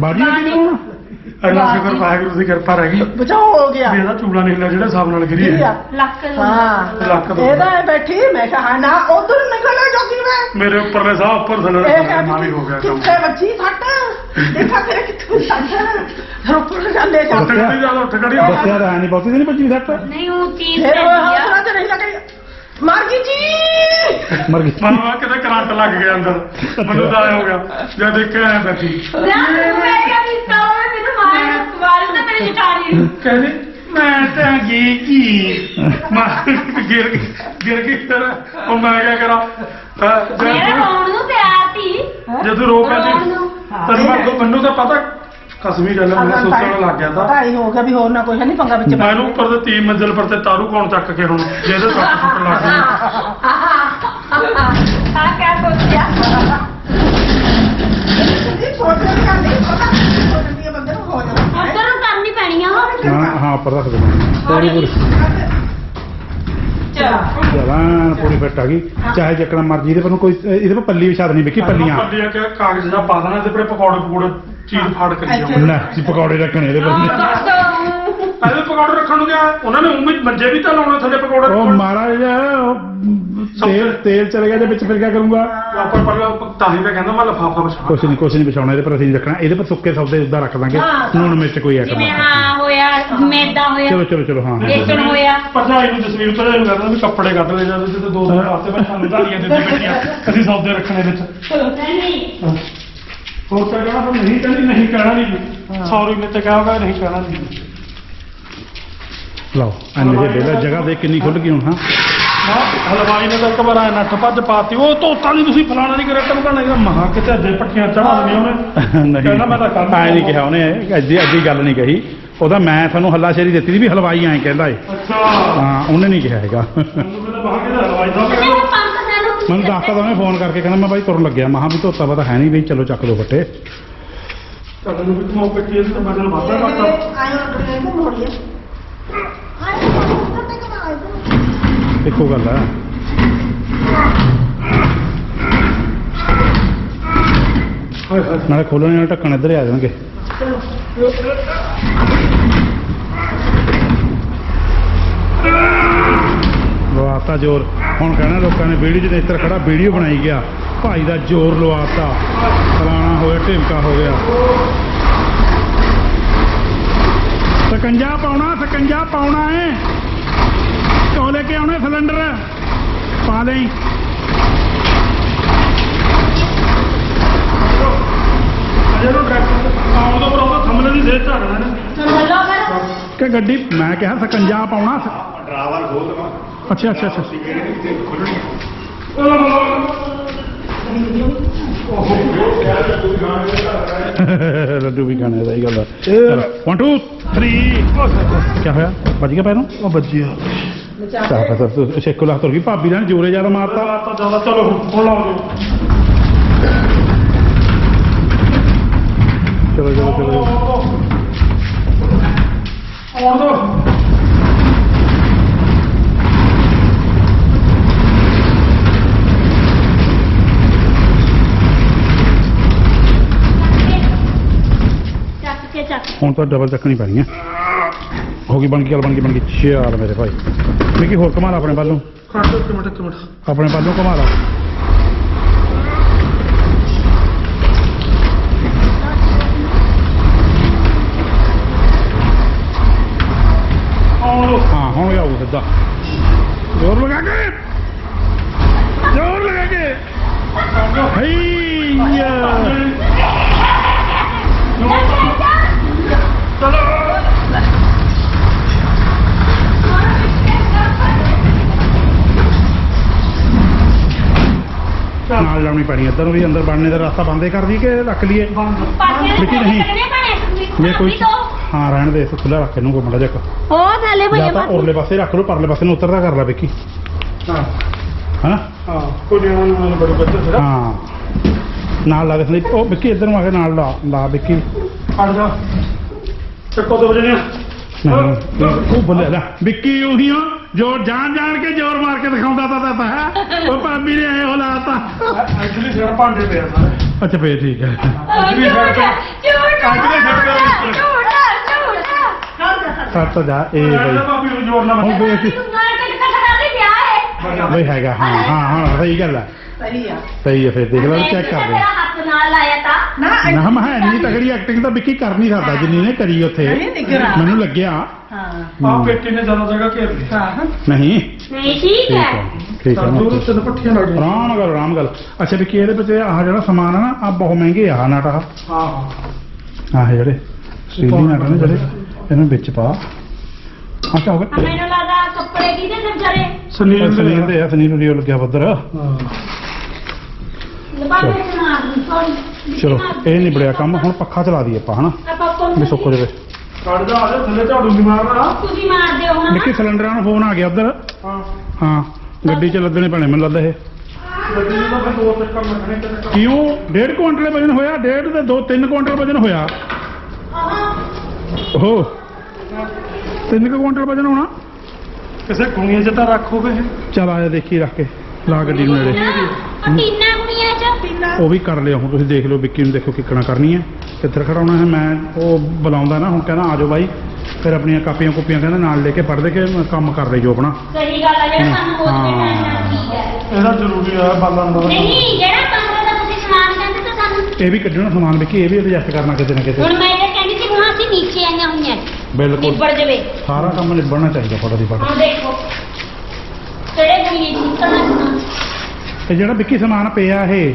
ਬਾਜੀ ਲੱਗੀ ਨਹੀਂ ਹੁਣ ਅੱਲਾ ਸ਼ੁਕਰ ਵਾਹਿਗੁਰੂ ਦੀ ਕਿਰਪਾ ਰਹਿ ਗਈ। ਬਚਾਓ ਹੋ ਗਿਆ। ਵੀ ਇਹਦਾ ਚੂੜਾ ਨਹੀਂ ਹਿੱਲਿਆ ਜਿਹੜੇ ਹਿਸਾਬ ਨਾਲ ਗਿਰੀ। ਹੈ ਲੱਕ ਨੂੰ। ਹਾਂ। ਲੱਕ ਦੋ। ਇਹਦਾ ਐ ਬੈਠੀ ਮੈਂ ਕਿਹਾ ਹਾਂ ਨਾ ਉਧਰ ਜੋਗੀ ਮੈਂ। ਮੇਰੇ ਸਾਹ ਉੱਪਰ ਥੱਲੇ ਵੀ ਹੋ ਗਿਆ ਕੰਮ। ਕਿੱਥੇ ਬੱਚੀ ਸੱਟ? ਦੇਖਾ ਫਿਰ ਕਿੱਥੇ ਸੱਟ। ਜਾਂਦੇ ਉੱਠ ਜਾਂਦੇ ਜਾ। ਉੱਠ ਹੈ ਨਹੀਂ ਬਹੁਤੀ ਨਹੀਂ ਸੱਟ। ਨਹੀਂ ਉਹ ਚੀਜ਼ ਫਿਰ ਤੇ ਨਹੀਂ ਮਰ ਗਈ ਜੀ। ਮਰ ਗਈ। ਮੈਨੂੰ ਆ ਕਿਤੇ ਕਰੰਟ ਲੱਗ ਗਿਆ ਅੰਦਰ। ਮੈਨੂੰ ਤਾਂ ਹੋ ਗਿਆ ਜਦ ਦੇਖਿਆ ਐ ਬੈਠੀ। ਤਾਂ ਮੇਰੇ ਕਹਿੰਦੀ ਮੈਂ ਤਾਂ ਗੀ ਕੀ? ਮੈਂ ਗਿਰ ਗਈ ਗਿਰ ਗਈ ਫਿਰ। ਉਹ ਮੈਂ ਕਿਆ ਕਰਾਂ? ਅਹ ਮੇਰੇ ਜਦ ਰੋਣ ਨੂੰ ਤਿਆਰ ਸੀ। ਜਦੋਂ ਰੋ ਪੈਂਦੀ ਰੋਣ ਨੂੰ। ਤੈਨੂੰ ਮੈਂ ਮੈਨੂੰ ਤਾਂ ਪਤਾ ਕਸਮੀ ਗੱਲ ਹੈ, ਮੈਨੂੰ ਸੋਚਣ ਲੱਗ ਗਿਆ ਤਾਂ। ਪਤਾ ਹੀ ਹੋ ਗਿਆ ਵੀ ਹੋਰ ਨਾ ਕੋਈ ਹੈ ਨਹੀਂ ਪੰਗਾ ਵਿੱਚ ਮੈਨੂੰ ਉੱਪਰ ਤੇ ਤੀਨ ਮੰਜ਼ਿਲ ਪਰ ਤੇ ਤਾਰੂ ਕੌਣ ਚੱਕ ਕੇ ਹੁਣ ਜਿਹਦੇ ਸੱਟ ਸੁੱਟ ਲੱਗ ਗਈ। ਆ ਕਿਆ ਸੋਚਿਆ? ਸੋਚ ਰਹੀ ਗੱਲ ਨਹੀਂ ਪਤਾ ਸੋਚਦੀ ਹੈ ਬੰਦੇ ਨੂੰ ਹੋ ਜਾਂਦਾ। ਹਾਂ ਹਾਂ ਉੱਪਰ ਰੱਖ ਦੇ। ਪੂਰੀ। ਪੂਰੀ ਜਵਾਨ ਪੂਰੀ ਫਿੱਟ ਆ ਗਈ। ਚਾਹੇ ਜਿੱਕਣਾ ਮਰਜ਼ੀ ਇਹਦੇ ਪਰ ਨੂੰ ਕੋਈ ਇਹਦੇ ਪਰ ਪੱਲੀ ਵਿਛਾ ਦੇਣੀ ਵਿੱਕੀ ਪੱਲੀਆਂ। ਪੱਲੀਆਂ ਕਿ ਕਾਗਜ਼ ਦਾ ਪਾ ਦੇਣਾ ਤੇ ਫਿਰ ਪਕੌੜੇ ਪਕੌੜੇ ਚੀਜ਼ ਫਾੜ ਕਰੀ ਜਾਓ ਲੈ ਜੀ ਪਕੌੜੇ ਰੱਖਣੇ ਇਹਦੇ ਪਰ ਪਹਿਲੇ ਪਕੌੜੇ ਰੱਖਣ ਨੂੰ ਗਿਆ ਉਹਨਾਂ ਨੇ ਉਮੀਦ ਮੰਜੇ ਵੀ ਤਾਂ ਲਾਉਣੇ ਥੱਲੇ ਪਕੌੜੇ ਉਹ ਰੱਖਣ। ਮਹਾਰਾਜ ਉਹ ਤੇਲ ਤੇਲ ਚਲੇ ਗਿਆ ਜੇ ਵਿੱਚ ਫਿਰ ਕੀ ਕਰੂੰਗਾ? ਆਪਾਂ ਪਹਿਲਾਂ ਤਾਂ ਹੀ ਤਾਂ ਕਹਿੰਦਾ ਮੈਂ ਲਫਾਫਾ ਵਿਛਾ ਕੁਛ ਨਹੀਂ ਕੁਛ ਨਹੀਂ ਵਿਛਾਉਣਾ ਇਹਦੇ ਪਰ ਅਸੀਂ ਨਹੀਂ ਰੱਖਣਾ। ਇਹਦੇ ਪਰ ਸੁੱਕੇ ਸੌਦੇ ਉਦਾਂ ਰੱਖ ਦਾਂਗੇ। ਨੂਣ ਮਿਰਚ ਕੋਈ ਆਟਮ ਜਿਵੇਂ ਹਾਂ ਹੋਇਆ ਮੈਦਾ ਹੋਇਆ। ਚਲੋ ਚਲੋ ਚਲੋ ਹਾਂ ਹਾਂ। ਵੇਚਣ ਹੋਇਆ। ਭਰਜਾਈ ਨੂੰ ਜਸਵੀਰ ਭਰਜਾਈ ਨੂੰ ਕਹਿੰਦਾ ਵੀ ਕੱਪੜੇ ਕੱਢ ਲੈ ਜਾਂਦੇ ਤੇ ਦੋ ਦਿਨ ਵਾਸਤੇ ਮੈਂ ਸਾਨੂੰ ਧਾਰੀਆਂ ਦਿੰਦੀ ਬੈਠੀਆਂ ਅਸੀਂ ਸੌਦੇ ਰੱਖਣੇ ਵਿੱਚ। ਨਹੀਂ। ਹੋਰ ਤਾਂ ਕਹਿਣਾ ਪਰ ਨਹੀਂ ਕਹਿੰਦੀ ਨਹੀਂ ਕਹਿਣਾ ਨਹੀਂ ਸੌਰੀ ਮੈਂ ਤੇ ਕਹਾਂਗਾ ਨਹੀਂ ਕਹਿਣਾ ਨਹੀਂ ਲਓ ਐਨੇ ਜੇ ਬੇਲਾ ਜਗ੍ਹਾ ਦੇ ਕਿੰਨੀ ਖੁੱਲ ਗਈ ਹੁਣ ਹਾਂ। ਹਾਂ ਹਲਵਾਈ ਨੇ ਤਾਂ ਇੱਕ ਵਾਰ ਐ ਨੱਠ ਭੱਜ ਪਾਤੀ ਉਹ ਧੋਤਾ ਨਹੀਂ ਤੁਸੀਂ ਫਲਾਣਾ ਨਹੀਂ ਕਰਿਆ ਟਮਕਾ ਨਹੀਂ ਮਹਾ ਕਿਤੇ ਅੱਜੇ ਪੱਕੀਆਂ ਚੜਾ ਦਿੰਦੀਆਂ ਉਹਨੇ। ਨਹੀਂ ਕਹਿੰਦਾ ਮੈਂ ਤਾਂ ਐਂ ਨਹੀਂ ਕਿਹਾ ਉਹਨੇ ਅੱਜੀ ਅੱਜੀ ਗੱਲ ਨਹੀਂ ਕਹੀ। ਉਹਦਾ ਮੈਂ ਤੁਹਾਨੂੰ ਹੱਲਾਸ਼ੇਰੀ ਦਿੱਤੀ ਸੀ ਵੀ ਹਲਵਾਈ ਐਂ ਕਹਿੰਦਾ ਏ। ਅੱਛਾ। ਹਾਂ ਉਹਨੇ ਨਹੀਂ ਕਿਹਾ ਹੈਗਾ। ਮੈਨੂੰ ਕਹਿੰਦਾ ਬਾਹਰ ਕਿਤੇ ਹਲਵਾਈ ਦਾ ਨਹੀਂ ਉਹ ਪੰਜ ਸਾਨੂੰ ਮੈਨੂੰ ਦੱਸਤਾ ਤਾਂ ਉਹਨੇ ਫੋਨ ਕਰਕੇ ਕਹਿੰਦਾ ਮੈਂ ਬਾਈ ਤੁਰਨ ਲੱਗਿਆ। ਮਹਾ ਵੀ ਧੋਤਾ ਪਤਾ ਹੈ ਨਹੀਂ ਵੀ ਚਲੋ ਚੱਕ ਲਓ ਫੱਟੇ ਚੱਲ ਵੀ ਤੂੰ ਪੱਕੀ ਤੇ ਮੈਂ ਤੈਨੂੰ ਵਾਦਾ ਕਰਤਾ। ਆਏ ਇੱਕੋ ਗੱਲ ਹੈ ਹਾਏ ਨਾਲੇ ਖੋਲਣੇ ਨਾਲ ਢੱਕਣ ਇੱਧਰ ਹੀ ਆ ਜਾਣਗੇ। ਲਵਾਤਾ ਜ਼ੋਰ। ਹੁਣ ਕਹਿਣਾ ਲੋਕਾਂ ਨੇ ਵੀਡੀਓ ਜਿਹਦੇ ਇੱਧਰ ਖੜਾ ਵੀਡੀਓ ਬਣਾਈ ਗਿਆ। ਭਾਈ ਦਾ ਜ਼ੋਰ ਲਵਾਤਾ। ਫਲਾਣਾ ਹੋਇਆ, ਢਿਮਕਾ ਹੋ ਗਿਆ। ਸਕੰਜਾ ਪਾਉਣਾ ਸਕੰਜਾ ਪਾਉਣਾ ਹੈ। ਕਿਉਂ ਲੈ ਕੇ ਆਉਣੇ ਸਿਲੰਡਰ। ਪਾ ਟਰੈਕਟਰ ਆਉਣ ਤੋਂ ਥੰਮਲੇ ਦੀ ਝਾੜਨਾ ਕਿ ਗੱਡੀ ਮੈਂ ਕਿਹਾ ਸਕੰਜਾ ਪਾਉਣਾ। ਡਰਾਈਵਰ ਖੋਲ ਦਵਾ। ਅੱਛਾ ਅੱਛਾ ਅੱਛਾ। ਲੱਡੂ ਵੀ ਖਾਣੇ ਦਾ ਹੀ ਗੱਲ ਹੈ 1 2 3 ਕੀ ਹੋਇਆ? ਵੱਜ ਗਿਆ ਪੈਰੋਂ? ਉਹ ਬੱਜਿਆ ਚਾਹ ਪਤਾ ਤੂੰ ਸ਼ੇਕੋ ਲਾ ਤੁਰ ਗਈ ਭਾਬੀ ਨੇ ਜੋਰੇ ਜ਼ਿਆਦਾ ਮਾਰਤਾ। ਜ਼ਿਆਦਾ ਚਲੋ ਹੁਣ ਲਾਓ ਜੀ ਚਲੋ ਚਲੋ ਚਲੋ। ਆਉਣ ਦੋ ਚੱਕ ਕੇ ਚੱਕ ਹੁਣ ਤਾਂ ਡਬਲ ਚੱਕਣੀ ਪੈਣੀ ਹੈ ਹੋ ਗਈ ਬਣ ਗਈ ਗੱਲ ਬਣ ਗਈ ਬਣ ਗਈ। ਚਾਰ ਮੇਰੇ ਭਾਈ। ਮਿੱਕੀ ਹੋਰ ਕਮਾ ਲਾ ਆਪਣੇ ਵੱਲ ਖੜ ਇੱਕ ਮਿੰਟ ਇੱਕ ਮਿੰਟ। ਆਪਣੇ ਵੱਲ ਕਮਾ ਲਾ। ਦੋ ਹਾਂ ਹੁਣ ਜਾਊ ਸਿੱਧਾ। ਲਾਉਣੀ ਪੈਣੀ ਇੱਧਰ ਨੂੰ ਵੀ ਅੰਦਰ ਬਣਨੇ ਦਾ ਰਸਤਾ ਬੰਦੇ ਕਰ ਦੀ ਕਿ ਰੱਖ ਲਈਏ? ਮਿੱਟੀ ਨਹੀਂ। ਜੇ ਕੋਈ ਹਾਂ ਰਹਿਣ ਦੇ ਖੁੱਲਾ ਰੱਖ ਇਹਨੂੰ ਕੋਮੜਾ ਜੱਕ ਉਹ ਥੱਲੇ ਜਾਂ ਭਈਆ ਤਾਂ ਉਰਲੇ ਪਾਸੇ ਰੱਖ ਲਓ ਪਰਲੇ ਪਾਸੇ ਨੂੰ ਉਤਰਦਾ ਕਰ ਲੈ ਵਿੱਕੀ। ਹਾਂ। ਹਨਾ? ਹਾਂ ਕੋਈ ਉਹਨਾਂ ਨੂੰ ਬੜੀ ਬੱਚੇ ਸਿਰਾ ਹਾਂ। ਨਾਲ ਲਾ ਦੇ ਸੰਦੀਪ ਉਹ ਵਿੱਕੀ ਇੱਧਰ ਨੂੰ ਆ ਕੇ ਨਾਲ ਲਾ ਲਾ ਵਿੱਕੀ। ਖੜ ਜਾ। ਚੱਕੋ ਦੋ ਵਜੇ ਨੇ ਨਹੀਂ, ਉਹ ਬੱਲੇ ਲੈ। ਵਿੱਕੀ ਉਹੀ ਆ ਜੋ ਜਾਣ ਜਾਣ ਕੇ ਜ਼ੋਰ ਮਾਰ ਕੇ ਦਿਖਾਉਂਦਾ ਤਾਂ ਤਾਂ ਹੈ। ਉਹ ਭਾਬੀ ਨੇ ਐ ਉਹ ਲਾਤਾ ਐਕਚੁਅਲੀ ਸਿਰ ਭਾਂਡੇ ਪਿਆ ਸਾਰੇ। ਅੱਛਾ ਫੇਰ ਠੀਕ ਹੈ। ਐਕਚੁਅਲੀ ਸਿਰ ਤੇ ਝੂਠ ਅੱਜ ਦੇ ਸਿਰ ਤੇ ਜਾ ਇਹ ਬਈ। ਤਾਂ ਭਾਬੀ ਨੂੰ ਜੋੜ ਨਾ ਹੁਣ ਬਈ ਹੈਗਾ ਹਾਂ ਹਾਂ ਹਾਂ ਸਹੀ ਗੱਲ ਹੈ। ਸਹੀ ਆ। ਸਹੀ ਹੈ ਫਿਰ ਦੇਖ ਲੈ ਚੈੱਕ ਕਰ ਮੇਰਾ ਹੱਥ ਨਾਲ ਲਾਇਆ ਤਾਂ। ਨਾ ਨਾ ਮੈਂ ਇੰਨੀ ਤਗੜੀ ਐਕਟਿੰਗ ਤਾਂ ਵਿੱਕੀ ਕਰ ਨਹੀਂ ਸਕਦਾ ਜਿੰਨੀ ਨੇ ਕਰੀ ਉੱਥੇ। ਨਹੀਂ ਮੈਨੂੰ ਲੱਗਿਆ। ਹਾਂ। ਆਹ ਬੇਟੀ ਨੇ ਜ਼ਿਆਦਾ ਜਗ੍ਹਾ ਘੇਰ ਲਈ। ਹਾਂ। ਨਹੀਂ। ਨਹੀਂ ਠੀਕ ਠੀਕ ਹੈ। ਠੀਕ ਹੈ ਦੂਰ ਨਾ। ਉੱਤੇ ਤਾਂ ਪੱਠੀਆਂ ਲੱਗ ਗਈਆਂ ਆਰਾਮ ਨਾਲ ਆਰਾਮ ਗੱਲ ਅੱਛਾ ਵਿੱਕੀ ਇਹਦੇ ਵਿੱਚ ਆਹ ਜਿਹੜਾ ਸਮਾਨ ਹੈ ਨਾ ਆ ਬਹੁਤ ਮਹਿੰਗੇ ਆ ਨਾਟਾ ਹਾਂ ਹਾਂ। ਆਹ ਜਿਹੜੇ ਸਟੀਲੀ ਨਾਟਾ ਨੇ ਜਿਹੜੇ ਇਹਨੂੰ ਵਿੱਚ ਪਾ। ਅੱਛਾ ਹੋ ਗਿਆ। ਮੈਨੂੰ ਲੱਗਦਾ ਕੱਪੜੇ ਕਿਹਦੇ ਨੇ ਵਿਚਾਰੇ? ਸੁਨੀਲ ਸਨੀਲ ਦੇ ਆ ਸਨੀਲ ਨੂੰ ਲੱਗਿਆ ਬੱਦਰ। ਹਾਂ। ਚਲੋ। ਇਹ ਨਿਬੜਿਆ ਕੰਮ ਹੁਣ ਪੱਖਾ ਚਲਾ ਦਈਏ ਆਪਾਂ ਹਨਾ? ਆਪਾਂ ਵੀ ਸੁੱਕ ਜਾਵੇ। ਕੱਢ ਜਾ ਆ ਜਾ ਥੱਲੇ ਝਾੜੂ ਨਹੀਂ ਮਾਰਨਾ। ਤੁਸੀਂ ਮਾਰ ਦਿਓ ਹੁਣ ਵਿੱਕੀ ਸਿਲੰਡਰਾਂ ਨੂੰ ਫੋਨ ਆ ਗਿਆ ਉਧਰ। ਹਾਂ। ਹਾਂ ਗੱਡੀ 'ਚ ਲੱਦਣੇ ਪੈਣੇ ਮੈਨੂੰ ਲੱਗਦਾ ਇਹ। ਕਿਉਂ? ਡੇਢ ਕੁਇੰਟਲ ਵਜਨ ਹੋਇਆ ਡੇਢ ਤੇ 2 3 ਕੁਇੰਟਲ ਵਜਨ ਹੋਇਆ। ਓਹੋ। 3 ਕੁਇੰਟਲ ਵਜਨ ਹੋਣਾ। ਕਿਸੇ ਕੁਣੀਆਂ 'ਚ ਤਾਂ ਰੱਖੋਗੇ ਚਲ ਆਇਆ ਦੇਖੀ ਰੱਖ ਕੇ ਲਾ ਗੱਡੀ ਨੂੰ ਨੇੜੇ। ਟੀਨਾ ਕੁੜੀਆਂ ਚ। ਪੀਣਾ ਉਹ ਵੀ ਕਰ ਲਿਆ ਹੁਣ ਤੁਸੀਂ ਦੇਖ ਲਓ ਵਿੱਕੀ ਨੂੰ ਦੇਖੋ ਕਿੱਕਣਾ ਕਰਨੀ ਹੈ। ਕਿੱਧਰ ਖੜਾਉਣਾ ਹੈ ਮੈਂ ਉਹ ਬੁਲਾਉਂਦਾ ਨਾ ਹੁਣ ਕਹਿੰਦਾ ਆ ਜਾਓ ਬਾਈ। ਫਿਰ ਆਪਣੀਆਂ ਕਾਪੀਆਂ ਕੁਪੀਆਂ ਕਹਿੰਦਾ ਨਾਲ ਲੈ ਕੇ ਪੜ੍ਹਦੇ ਕਿ ਕੰਮ ਕਰ ਲਈ ਜੋ ਆਪਣਾ। ਸਹੀ ਗੱਲ ਆ ਜਿਹੜਾ ਸਾਨੂੰ ਹੋਰ ਤੇ ਟਾਈਮ ਨਾਲ ਠੀਕ ਹੈ। ਇਹਦਾ ਜ਼ਰੂਰੀ ਹੈ ਬਾਲਣ ਦਾ। ਨਹੀਂ ਜਿਹੜਾ ਕਮਰੇ ਦਾ ਤੁਸੀਂ ਸਮਾਨ ਕਹਿੰਦੇ ਤਾਂ ਸਾਨੂੰ। ਇਹ ਵੀ ਕੱਢਣਾ ਸਮਾਨ ਵਿੱਕੀ ਇਹ ਵੀ ਐਡਜਸਟ ਕਰਨਾ ਕਿਤੇ ਨਾ ਕਿਤੇ ਹੁਣ ਮੈਂ ਇਹ ਕਹਿੰਦੀ ਸੀ ਹੁਣ ਅਸੀਂ ਨੀਚੇ ਆਈਆਂ ਹੋਈਆਂ। ਬਿਲਕੁਲ। ਨਿਬੜ ਜਵੇ। ਸਾਰਾ ਕੰਮ ਨਿਬੜਨਾ ਚਾਹੀਦਾ ਫਟਾ ਦੀ ਫਟ ਹੁਣ ਦੇਖੋ ਕਿਹੜੇ ਚ ਨਿਕਲਣਾ ਤੇ ਜਿਹੜਾ ਵਿੱਕੀ ਸਮਾਨ ਪਿਆ ਇਹ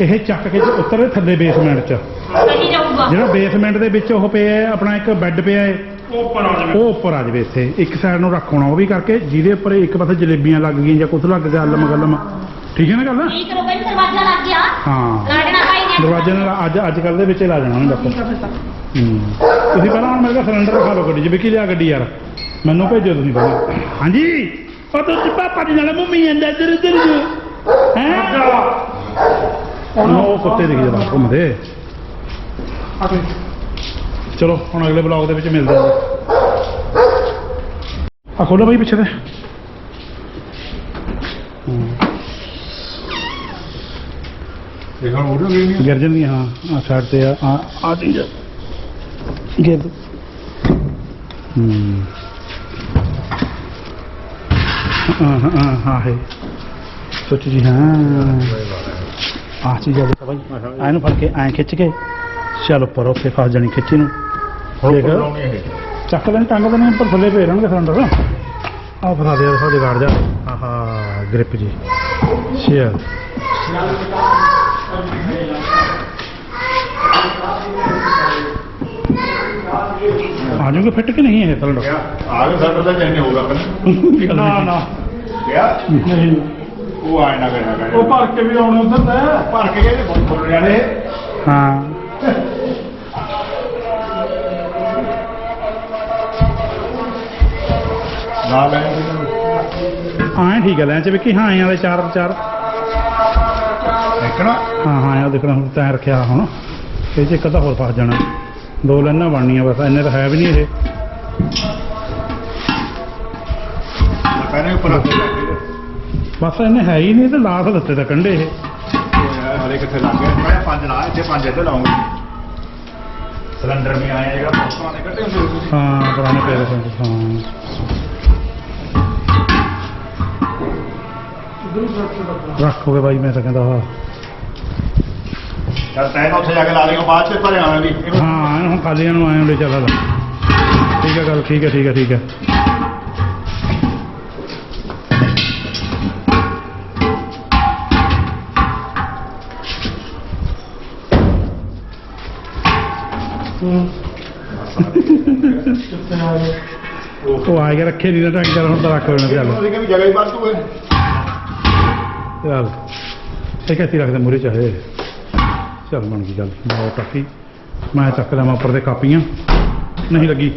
ਇਹ ਚੱਕ ਕੇ ਉਤਰੇ ਥੱਲੇ ਬੇਸਮੈਂਟ 'ਚ। ਸਹੀ ਜਿਹੜਾ ਬੇਸਮੈਂਟ ਦੇ ਵਿੱਚ ਉਹ ਪਿਆ ਹੈ, ਆਪਣਾ ਇੱਕ ਬੈੱਡ ਪਿਆ ਹੈ। ਉਹ ਉੱਪਰ ਆ ਜਾਵੇ। ਉਹ ਉੱਪਰ ਆ ਜਾਵੇ ਇੱਥੇ। ਇੱਕ ਸਾਈਡ ਨੂੰ ਰੱਖਣਾ ਉਹ ਵੀ ਕਰਕੇ ਜਿਹਦੇ ਉੱਪਰ ਇੱਕ ਪਾਸੇ ਜਲੇਬੀਆਂ ਲੱਗ ਗਈਆਂ ਜਾਂ ਕੁਝ ਲੱਗ ਗਿਆ ਅਲਮ ਗਲਮ। ਠੀਕ ਹੈ ਨਾ ਗੱਲ? ਠੀਕ ਕਰੋ ਪਹਿਲਾਂ ਦਰਵਾਜ਼ਾ ਲੱਗ ਗਿਆ। ਹਾਂ। ਲਾੜਨਾ ਭਾਈ ਨੇ ਦਰਵਾਜ਼ੇ ਨਾਲ ਅੱਜ ਅੱਜ ਕੱਲ ਦੇ ਵਿੱਚ ਹੀ ਲਾ ਜਾਣਾ ਉਹਨੇ ਡਾਕਟਰ ਹੂੰ। ਤੁਸੀਂ ਪਹਿਲਾਂ ਹੁਣ ਮੇਰੇ ਕੋਲ ਸਿਲੰਡਰ ਰਖਾ ਲਓ ਗੱਡੀ 'ਚ। ਵਿੱਕੀ ਲਿਆ ਗੱਡੀ ਯਾਰ। ਮੈਨੂੰ ਭੇਜੋ ਤੁਸੀਂ ਪਹਿਲਾਂ। ਹਾਂਜੀ? ਉਹ ਤੁਸੀਂ ਪਾਪਾ ਦੀ ਨਾਲ ਮੰਮੀ ਅੰਦਰ ਇੱਧਰ ਇੱਧਰ ਜੋ। ਹੈ? ਉਹ ਕੁੱਤੇ ਦਿਖ ਜਰਾ ਘੁੰਮਦੇ। ਚਲੋ ਹੁਣ ਅਗਲੇ ਬਲੌਗ ਦੇ ਵਿੱਚ ਮਿਲਦੇ ਹਾਂ। ਆ ਖੋਲੋ ਬਾਈ ਪਿੱਛੇ ਤੇ। ਇਹ ਹੁਣ ਵੀ ਨਹੀਂ ਗਿਰ ਜਾਂਦੀਆਂ ਹਾਂ ਆ ਸਾਈਡ ਤੇ ਆ ਆ ਆ। ਚੀਜ਼ ਗਿਰ। ਹੂੰ। ਹੈ ਸੋਚ ਜੀ ਹਾਂ। ਆ ਚੀਜ਼ ਆ ਦੇਖੋ ਬਾਈ ਆ ਇਹਨੂੰ ਫੜ ਕੇ ਐਂ ਖਿੱਚ ਕੇ ਚੱਲ ਉੱਪਰ ਉੱਥੇ ਫਸ ਜਾਣੀ ਖਿੱਚੀ ਨੂੰ। ਦੇਖ। ਚੱਕ ਲੈਣ ਟੰਗ ਦੇ ਨੇ ਉੱਪਰ ਥੱਲੇ ਪਏ ਰਹਿਣਗੇ ਸਿਲੰਡਰ। ਆ ਫਸਾ ਦੇ ਸਾਡੇ ਗਾੜ ਜਾ। ਆਹਾ ਗ੍ਰਿਪ ਜੀ। ਸ਼ੇਅਰ। ਆ ਜਾਊਗਾ ਫਿੱਟ ਕਿ ਨਹੀਂ ਇਹ ਸਿਲੰਡਰ ਆ ਗਏ ਸਾਡਾ ਤਾਂ ਚੈਨੇ ਹੋਊਗਾ ਆਪਣਾ। ਨਾ ਨਾ। ਗਿਆ ਨਹੀਂ। ਉਹ ਆਏ ਨਾ ਕਰਨਾ ਉਹ ਭਰ ਕੇ ਵੀ ਆਉਣੇ ਉਧਰ ਤੇ। ਭਰ ਕੇ ਗਏ ਬਹੁਤ ਫੁੱਲ ਜਾਣੇ ਹਾਂ। ਨਾ ਲੈ ਆਏ ਠੀਕ ਹੈ ਲੈ ਚ ਵਿੱਕੀ। ਹਾਂ ਆਏ ਚਾਰ ਚਾਰ। ਦੇਖਣਾ। ਹਾਂ ਹਾਂ ਇਹ ਦੇਖਣਾ ਹੁਣ ਤੈਂ ਰੱਖਿਆ ਹੁਣ। ਇਹ ਚ ਇੱਕ ਅੱਧਾ ਹੋਰ ਫਸ ਜਾਣਾ। ਦੋ ਲਾਈਨਾਂ ਬਣਨੀਆਂ ਬਸ ਇੰਨੇ ਤਾਂ ਹੈ ਵੀ ਨਹੀਂ ਇਹ ਪਹਿਲੇ ਉੱਪਰ ਬਸ ਇਹਨੇ ਹੈ ਹੀ ਨਹੀਂ ਤੇ ਲਾਸ ਦਿੱਤੇ ਤਾਂ ਕੰਡੇ ਇਹ। ਹਲੇ ਕਿੱਥੇ ਲੱਗ ਗਿਆ? ਮੈਂ ਪੰਜ ਲਾ ਇੱਥੇ ਪੰਜ ਇੱਥੇ ਲਾਉਂਗਾ। ਸਿਲੰਡਰ ਵੀ ਆਇਆ ਜਿਹੜਾ ਪੋਸਟਾਂ ਦੇ ਕੱਢੇ ਹੁੰਦੇ ਤੁਸੀਂ ਹਾਂ ਪੁਰਾਣੇ ਪੇਰੇ ਹਾਂ। ਰੱਖੋਗੇ ਬਾਈ ਮੈਂ ਤਾਂ ਕਹਿੰਦਾ ਹਾਂ। ਚੱਲ ਤੈਨੂੰ ਉੱਥੇ ਜਾ ਕੇ ਲਾ ਲੇਗਾ ਬਾਅਦ ਚ ਭਰੇ ਆਵਾਂਗੇ। ਹਾਂ ਇਹਨੂੰ ਹੁਣ ਖਾਲੀਆਂ ਨੂੰ ਆਏ ਹੁੰਦੇ ਚੱਲ ਠੀਕ ਹੈ ਗੱਲ ਠੀਕ ਹੈ ਠੀਕ ਹੈ ਠੀਕ ਹੈ ਉਹ ਆ ਗਿਆ ਰੱਖੇ ਨਹੀਂ ਨਾ ਢੰਗ ਚੱਲ ਹੁਣ ਤਾਂ ਰੱਖ ਲੈਣਾ ਚੱਲ। ਕਿ ਜਗ੍ਹਾ ਹੀ ਵੱਧ ਤੂਏ ਚੱਲ। ਇਹ ਕਿੱਥੇ ਰੱਖਦੇ ਮੂਰੇ ਚਾਹੇ। ਚੱਲ ਬਣ ਗਈ ਗੱਲ ਬਹੁਤ ਟੱਕੀ ਮੈਂ ਚੱਕ ਲਵਾਂ ਉੱਪਰ ਦੇ ਕਾਪੀਆਂ। ਨਹੀਂ ਲੱਗੀ।